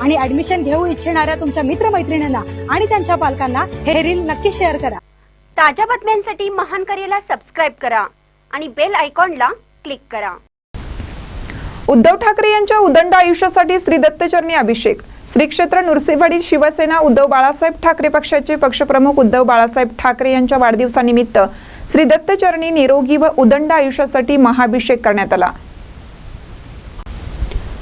आणि ऍडमिशन घेऊ इच्छिणाऱ्या तुमच्या मित्रमैत्रिणींना आणि त्यांच्या पालकांना हे रील नक्की शेअर करा. ताज्या बातम्यांसाठी महान करेला सबस्क्राईब करा आणि बेल आयकॉनला क्लिक करा. उद्धव ठाकरे यांच्या उदंड आयुष्यासाठी श्री दत्तचरणी अभिषेक. श्री क्षेत्र नृसिंहवाडी शिवसेना उद्धव बाळासाहेब ठाकरे पक्षाचे पक्षप्रमुख उद्धव बाळासाहेब ठाकरे यांच्या वाढदिवसानिमित्त श्री दत्तचरणी निरोगी व उदंड आयुष्यासाठी महाभिषेक करण्यात आला.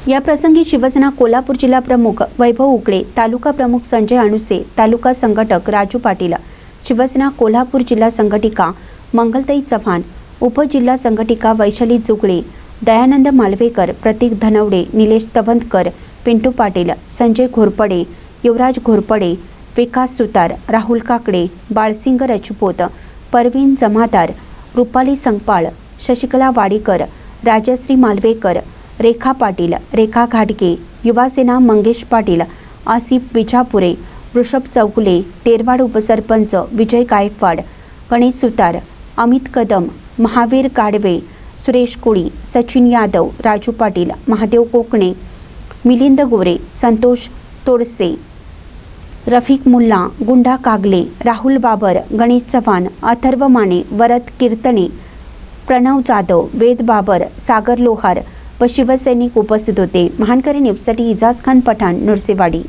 या प्रसंगी शिवसेना कोल्हापूर जिल्हा प्रमुख वैभव उकडे तालुका प्रमुख संजय अणुसे तालुका संघटक राजू पाटील शिवसेना कोल्हापूर जिल्हा संघटिका मंगलताई चव्हाण उपजिल्हा संघटिका वैशाली जुगळे दयानंद मालवेकर प्रतीक धनवडे निलेश तवंतकर पिंटू पाटील संजय घोरपडे युवराज घोरपडे विकास सुतार राहुल काकडे बाळसिंग रजपूत परवीन जमादार रुपाली संगपाळ शशिकला वाडीकर राजश्री मालवेकर रेखा पाटील रेखा घाटगे युवासेना मंगेश पाटील आसिफ विजापुरे वृषभ चौगुले तेरवाड उपसरपंच विजय गायकवाड गणेश सुतार अमित कदम महावीर गाडवे सुरेश कोळी सचिन यादव राजू पाटील महादेव कोकणे मिलिंद गोरे संतोष तोडसे रफिक मुल्ला गुंडा कागले राहुल बाबर गणेश चव्हाण अथर्व माने वरद कीर्तने प्रणव जाधव वेद बाबर सागर लोहार व शिवसैनिक उपस्थित होते. महानकरी न्यूजसाठी इजाज खान पठाण नुरसेवाडी.